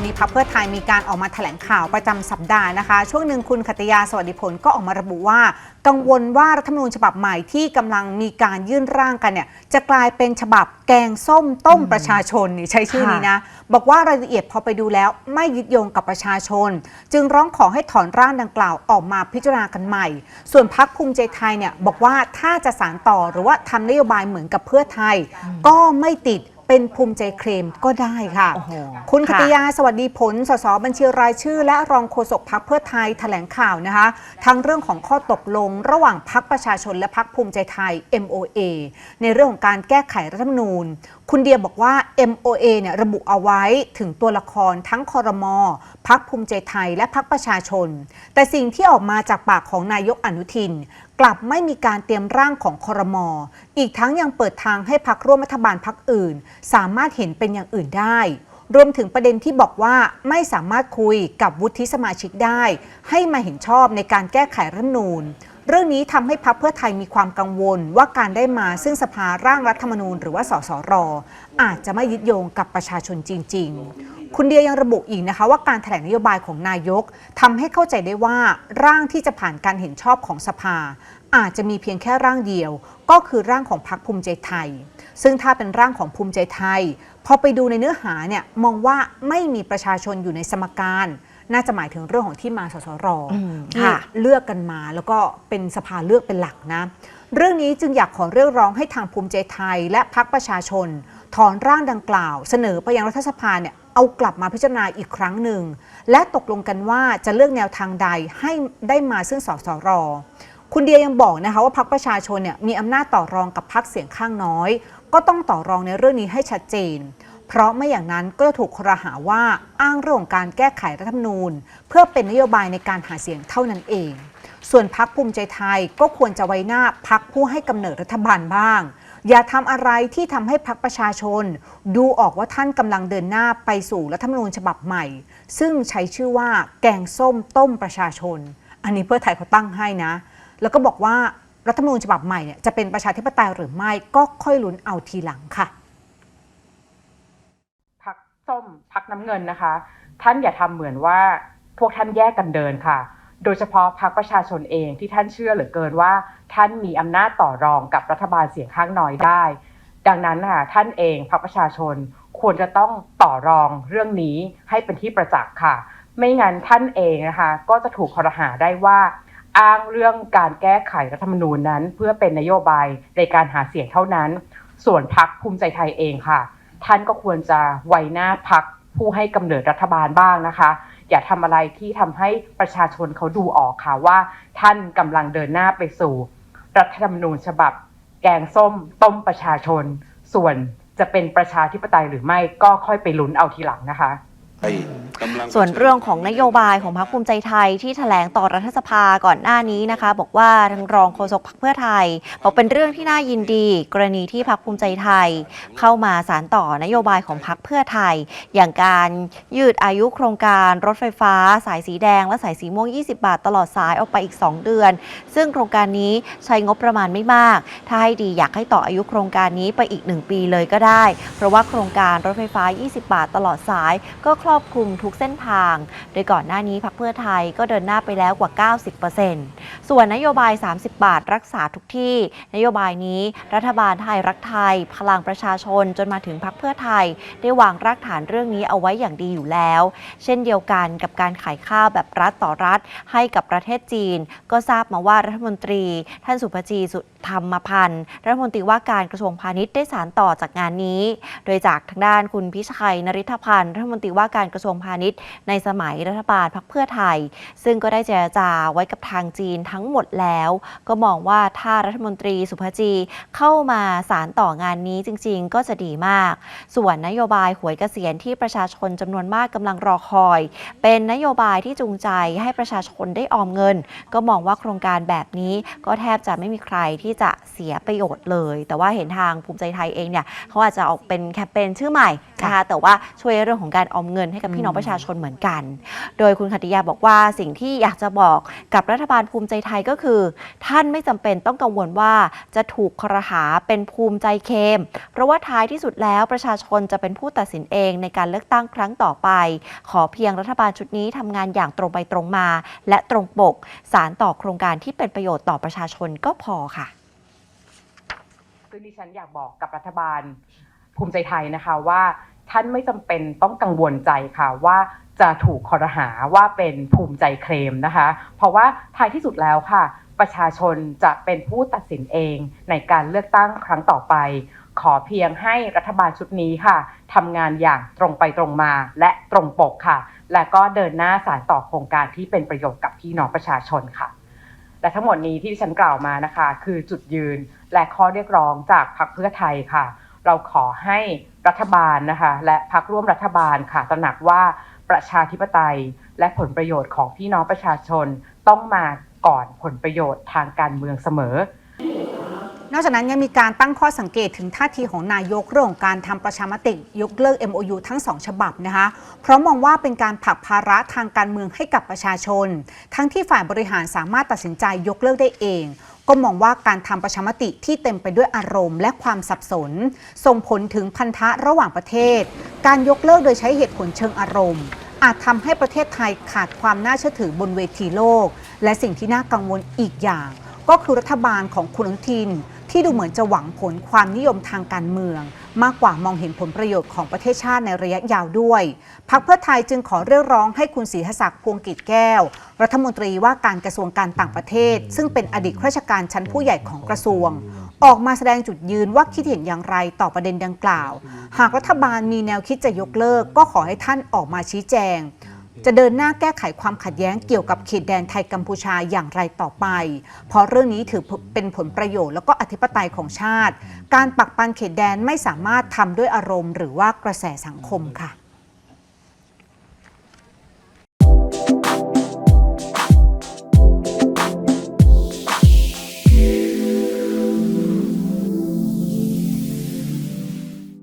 วันนี้พักเพื่อไทยมีการออกมาแถลงข่าวประจำสัปดาห์นะคะ ช่วงหนึ่งคุณขตยาสวัสดิผลก็ออกมาระบุว่า กังวลว่ารัฐธรรมนูญฉบับใหม่ที่กำลังมีการยื่นร่างกันเนี่ยจะกลายเป็นฉบับแกงส้มต้มประชาชนนี่ใช้ชื่อนี้นะ บอกว่ารายละเอียดพอไปดูแล้วไม่ยึดโยงกับประชาชน จึงร้องขอให้ถอนร่างดังกล่าวออกมาพิจารณากันใหม่ ส่วนพักภูมิใจไทยเนี่ยบอกว่าถ้าจะสารต่อหรือว่าทำนโยบายเหมือนกับเพื่อไทย ก็ไม่ติด เป็นภูมิใจเคลมก็ได้ค่ะโอ้โหคุณคค่ะติยาสวัสดีผลสสบัญชีรายชื่อ และรองโฆษกพักเพื่อไทยแถลงข่าวนะคะ ทั้งเรื่องของข้อตกลง ระหว่างพักประชาชนและพักภูมิใจไทย MOA ในเรื่องของการแก้ไขรัฐธรรมนูญ คุณเดียบอกว่า MOA เนี่ยระบุเอาไว้ถึงตัวละครทั้งคอรมอพักภูมิใจไทยและพักประชาชน แต่สิ่งที่ออกมาจากปากของนายกอนุทิน กลับไม่มีการเตรียมร่างของคอรมอ อีกทั้งยังเปิดทางให้พักร่วมรัฐบาลพักอื่น สามารถเห็นเป็นอย่างอื่นได้ รวมถึงประเด็นที่บอกว่าไม่สามารถคุยกับวุฒิสมาชิกได้ ให้มาเห็นชอบในการแก้ไขรัฐนูญเรื่องนี้ทำให้พักเพื่อไทยมีความกังวลว่าการได้มาซึ่งสภาร่างรัฐธรรมนูญ หรือว่าสสร อาจจะไม่ยึดโยงกับประชาชนจริง ๆ คุณเดียยังระบุอีกนะคะว่าการแถลงนโยบายของนายกทำให้เข้าใจได้ว่าร่างที่จะผ่านการเห็นชอบของสภา อาจจะมีเพียงแค่ร่างเดียว ก็คือร่างของพรรคภูมิใจไทย ซึ่งถ้าเป็นร่างของภูมิใจไทย พอไปดูในเนื้อหาเนี่ยมองว่าไม่มีประชาชนอยู่ในสมการน่าจะหมายถึงเรื่องของที่มาสสรที่ค่ะเลือกกันมาแล้วก็เป็นสภาเลือกเป็นหลักนะ เรื่องนี้จึงอยากขอเรียกร้องให้ทางภูมิใจไทย และพรรคประชาชน ถอนร่างดังกล่าว เสนอไปยังรัฐสภาเนี่ย เอากลับมาพิจารณาอีกครั้งหนึ่ง และตกลงกันว่าจะเลือกแนวทางใดให้ได้มาซึ่งสสรคุณเดียยังบอกนะคะว่าพรรคประชาชนเนี่ยมีอำนาจต่อรองกับพรรคเสียงข้างน้อย ก็ต้องต่อรองในเรื่องนี้ให้ชัดเจน เพราะไม่อย่างนั้นก็จะถูกครหาว่าอ้างเรื่องของการแก้ไขรัฐธรรมนูญ เพื่อเป็นนโยบายในการหาเสียงเท่านั้นเอง ส่วนพักภูมิใจไทยก็ควรจะไว้หน้าพักผู้ให้กำเนิดรัฐบาลบ้าง อย่าทำอะไรที่ทำให้พักประชาชน ดูออกว่าท่านกำลังเดินหน้าไปสู่รัฐธรรมนูญฉบับใหม่ ซึ่งใช้ชื่อว่าแกงส้มต้มประชาชน อันนี้เพื่อไทยเขาตั้งให้นะ แล้วก็บอกว่ารัฐธรรมนูญฉบับใหม่เนี่ยจะเป็นประชาธิปไตยหรือไม่ก็ค่อยลุ้นเอาทีหลังค่ะพักส้มพักน้ำเงินนะคะ ท่านอย่าทำเหมือนว่าพวกท่านแยกกันเดินค่ะ โดยเฉพาะพักประชาชนเองที่ท่านเชื่อเหลือเกินว่า ท่านมีอำนาจต่อรองกับรัฐบาลเสียงข้างน้อยได้ ดังนั้นค่ะท่านเองพักประชาชนควรจะต้องต่อรองเรื่องนี้ให้เป็นที่ประจักษ์ค่ะ ไม่งั้นท่านเองนะคะก็จะถูกคอรหาได้ว่าอ้างเรื่องการแก้ไขรัฐธรรมนูญนั้น เพื่อเป็นนโยบายในการหาเสียงเท่านั้น ส่วนพักภูมิใจไทยเองค่ะ ท่านก็ควรจะไว้หน้าพักผู้ให้กำเนิดรัฐบาลบ้างนะคะ อย่าทำอะไรที่ทำให้ประชาชนเขาดูออกค่ะว่า ท่านกำลังเดินหน้าไปสู่ รัฐธรรมนูญฉบับ แกงส้ม ต้มประชาชน ส่วนจะเป็นประชาธิปไตยหรือไม่ก็ค่อยไปลุ้นเอาทีหลังนะคะ ส่วนเรื่องของนโยบายของพรรคภูมิใจไทยที่แถลงต่อรัฐสภาก่อนหน้านี้นะคะ บอกว่าทางรองโฆษกพรรคเพื่อไทยบอกเป็นเรื่องที่น่ายินดี กรณีที่พรรคภูมิใจไทย เข้ามาสารต่อนโยบายของพรรคเพื่อไทย อย่างการยืดอายุโครงการรถไฟฟ้า สายสีแดงและสายสีม่วง 20 บาท ตลอดสายออกไปอีก 2 เดือน ซึ่งโครงการนี้ใช้งบประมาณไม่มาก ถ้าให้ดีอยากให้ต่ออายุโครงการนี้ไปอีก 1 ปีเลยก็ได้ เพราะว่าโครงการรถไฟฟ้า 20 บาท ตลอดสายก็ครอบคลุมทุกุกเส้นทาง โดยก่อนหน้านี้พรรคเพื่อไทยก็เดินหน้าไปแล้วกว่า 90%ส่วนนโยบาย 30 บาทรักษาทุกที่ นโยบายนี้รัฐบาลไทยรักไทย พลังประชาชนจนมาถึงพรรคเพื่อไทย ได้วางรากฐานเรื่องนี้เอาไว้อย่างดีอยู่แล้ว เช่นเดียวกันกับการขายข้าวแบบรัฐต่อรัฐ ให้กับประเทศจีน ก็ทราบมาว่ารัฐมนตรี ท่านสุภจีสุธรรมพันธ์รัฐมนตรีว่าการกระทรวงพาณิชย์ได้สารต่อจากงานนี้ โดยจากทางด้านคุณพิชัยนริธพันธ์รัฐมนตรีว่าการกระทรวงพาณิชย์ ในสมัยรัฐบาลพรรคเพื่อไทย ซึ่งก็ได้เจรจาไว้กับทางจีนทั้งหมดแล้ว ก็มองว่าถ้ารัฐมนตรีสุภจีเข้ามาสารต่องานนี้จริง ๆ ก็จะดีมาก ส่วนนโยบายหวยเกษียณที่ประชาชนจำนวนมากกำลังรอคอย เป็นนโยบายที่จูงใจให้ประชาชนได้ออมเงิน ก็มองว่าโครงการแบบนี้ก็แทบจะไม่มีใครที่ที่จะเสียประโยชน์เลย แต่ว่าเห็นทางภูมิใจไทยเองเนี่ยเขาอาจจะออกเป็นแคมเปญชื่อใหม่นะคะค่ะแต่ว่าช่วยเรื่องของการออมเงินให้กับพี่น้องอืมประชาชนเหมือนกัน โดยคุณขัตติยาบอกว่าสิ่งที่อยากจะบอกกับรัฐบาลภูมิใจไทยก็คือ ท่านไม่จำเป็นต้องกังวลว่าจะถูกครหาเป็นภูมิใจเคมเพราะว่าท้ายที่สุดแล้วประชาชนจะเป็นผู้ตัดสินเองในการเลือกตั้งครั้งต่อไป ขอเพียงรัฐบาลชุดนี้ทำงานอย่างตรงไปตรงมา และตรงปก สารต่อโครงการที่เป็นประโยชน์ต่อประชาชนก็พอค่ะ ซึ่งดิฉันอยากบอกกับรัฐบาลภูมิใจไทยนะคะว่าท่านไม่จำเป็นต้องกังวลใจค่ะว่าจะถูกคอรหาว่าเป็นภูมิใจเคลมนะคะ เพราะว่าท้ายที่สุดแล้วค่ะ ประชาชนจะเป็นผู้ตัดสินเองในการเลือกตั้งครั้งต่อไป ขอเพียงให้รัฐบาลชุดนี้ค่ะทำงานอย่างตรงไปตรงมาและตรงปกค่ะ และก็เดินหน้าสานต่อโครงการที่เป็นประโยชน์กับพี่น้องประชาชนค่ะ และทั้งหมดนี้ที่ดิฉันกล่าวมานะคะ คือจุดยืนและข้อเรียกร้องจากพรรคเพื่อไทยค่ะ เราขอให้รัฐบาลนะคะ และพรรคร่วมรัฐบาลค่ะตระหนักว่าประชาธิปไตยและผลประโยชน์ของพี่น้องประชาชนต้องมาก่อนผลประโยชน์ทางการเมืองเสมอ นอกจากนั้นยังมีการตั้งข้อสังเกตถึงท่าทีของนายกเรื่องของการทำประชามติยกเลิก MOU ทั้งสองฉบับนะคะ เพราะมองว่าเป็นการผลักภาระทางการเมืองให้กับประชาชน ทั้งที่ฝ่ายบริหารสามารถตัดสินใจยกเลิกได้เอง ก็มองว่าการทำประชามติที่เต็มไปด้วยอารมณ์ และความสับสน ส่งผลถึงพันธะระหว่างประเทศ การยกเลิกโดยใช้เหตุผลเชิงอารมณ์อาจทำให้ประเทศไทยขาดความน่าเชื่อถือบนเวทีโลก และสิ่งที่น่ากังวลอีกอย่าง ก็คือรัฐบาลของคุณอนุทิน ที่ดูเหมือนจะหวังผลความนิยมทางการเมือง มากกว่ามองเห็นผลประโยชน์ของประเทศชาติในระยะยาวด้วยพรรคเพื่อไทยจึงขอเรียกร้องให้คุณศรีศักดิ์พวงกิจแก้ว รัฐมนตรีว่าการกระทรวงการต่างประเทศ ซึ่งเป็นอดีตข้าราชการชั้นผู้ใหญ่ของกระทรวง ออกมาแสดงจุดยืนว่าคิดเห็นอย่างไรต่อประเด็นดังกล่าว หากรัฐบาลมีแนวคิดจะยกเลิก ก็ขอให้ท่านออกมาชี้แจง จะเดินหน้าแก้ไขความขัดแย้งเกี่ยวกับเขตแดนไทยกัมพูชาอย่างไรต่อไป เพราะเรื่องนี้ถือเป็นผลประโยชน์แล้วก็อธิปไตยของชาติ การปักปันเขตแดนไม่สามารถทำด้วยอารมณ์ หรือว่ากระแสสังคมค่ะ